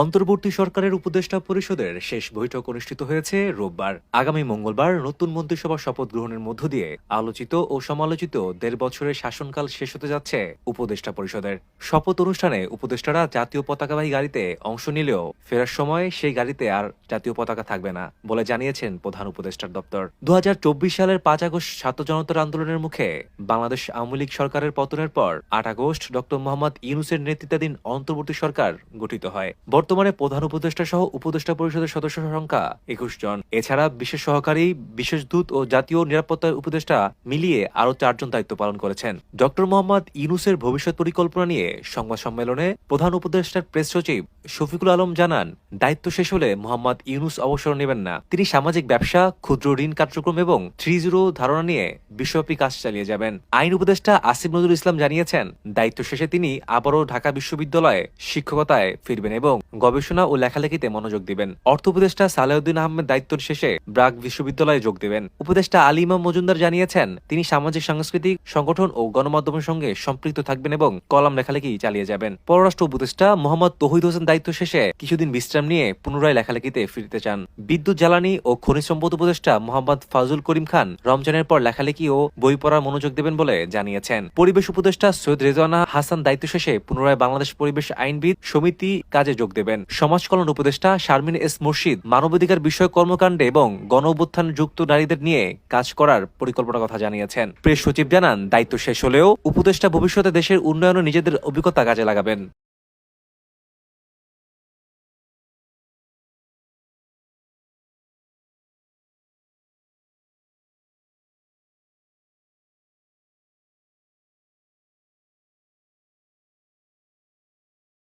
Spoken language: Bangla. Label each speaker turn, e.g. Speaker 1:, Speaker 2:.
Speaker 1: অন্তর্বর্তী সরকারের উপদেষ্টা পরিষদের শেষ বৈঠক অনুষ্ঠিত হয়েছে রোববার। আগামী মঙ্গলবার নতুন মন্ত্রিসভা শপথ গ্রহণের মধ্য দিয়ে আলোচিত ও সমালোচিত দেড় বছরের শাসনকাল শেষ হতে যাচ্ছে উপদেষ্টা পরিষদের। শপথ অনুষ্ঠানে উপদেষ্টারা জাতীয় পতাকাবাহী গাড়িতে অংশ নিলেও ফেরার সময় সেই গাড়িতে আর জাতীয় পতাকা থাকবে না বলে জানিয়েছেন প্রধান উপদেষ্টার দপ্তর। দু হাজার চব্বিশ সালের পাঁচ আগস্ট ছাত্র জনতার আন্দোলনের মুখে বাংলাদেশ আওয়ামী লীগ সরকারের পতনের পর আট আগস্ট ডক্টর মোহাম্মদ ইউনুসের নেতৃত্বাধীন অন্তর্বর্তী সরকার গঠিত হয়। বর্তমানে প্রধান উপদেষ্টা সহ উপদেষ্টা পরিষদের সদস্য সংখ্যা একুশ জন। এছাড়া বিশেষ সহকারী, বিশেষ দূত ও জাতীয় নিরাপত্তা উপদেষ্টা মিলিয়ে আরও চারজন দায়িত্ব পালন করেছেন। ডক্টর মোহাম্মদ ইউনুসের ভবিষ্যৎ পরিকল্পনা নিয়ে সংবাদ সম্মেলনে প্রধান উপদেষ্টার প্রেস সচিব শফিকুল আলম জানান, দায়িত্ব শেষ হলে মোহাম্মদ ইউনুস অবসর নেবেন না। তিনি সামাজিক ব্যবসা, ক্ষুদ্র ঋণ কার্যক্রম এবং থ্রি জিরো ধারণা নিয়ে বিশ্বব্যাপী কাজ চালিয়ে যাবেন। আইন উপদেষ্টা আসিফ নজরুল ইসলাম জানিয়েছেন, দায়িত্ব শেষে তিনি আবারও ঢাকা বিশ্ববিদ্যালয়ে শিক্ষকতায় ফিরবেন এবং গবেষণা ও লেখালেখিতে মনোযোগ দিবেন। অর্থ উপদেষ্টা সালেউদ্দিন আহমেদ দায়িত্ব শেষে ব্রাক বিশ্ববিদ্যালয়ে যোগ দেবেন। উপদেষ্টা আলী ইমাম মজুমদার জানিয়েছেন, তিনি সামাজিক, সাংস্কৃতিক, সংগঠন ও গণমাধ্যমের সঙ্গে সম্পৃক্ত থাকবেন এবং কলাম লেখালেখি চালিয়ে যাবেন। পররাষ্ট্র উপদেষ্টা মোহাম্মদ তহিদ হোসেন দায়িত্ব শেষে কিছুদিন বিশ্রাম নিয়ে পুনরায় লেখালেখিতে ফিরতে চান। বিদ্যুৎ জ্বালানি ও খনিজ সম্পদ উপদেষ্টা মোহাম্মদ ফাজুল করিম খান রমজানের পর লেখালেখি ও বই পড়ার মনোযোগ দেবেন বলে জানিয়েছেন। পরিবেশ উপদেষ্টা সৈয়দ রেজওয়ানা হাসান দায়িত্ব শেষে পুনরায় বাংলাদেশ পরিবেশ আইনবিদ সমিতি কাজে যোগ দেবেন। সমাজ কল্যাণ উপদেষ্টা শারমিন এস মুর্শিদ মানবাধিকার বিষয়ক কর্মকাণ্ডে এবং গণ অভ্যুত্থান যুক্ত নারীদের নিয়ে কাজ করার পরিকল্পনার কথা জানিয়েছেন। প্রেস সচিব জানান, দায়িত্ব শেষ হলেও উপদেষ্টা ভবিষ্যতে দেশের উন্নয়নে নিজেদের অভিজ্ঞতা কাজে লাগাবেন।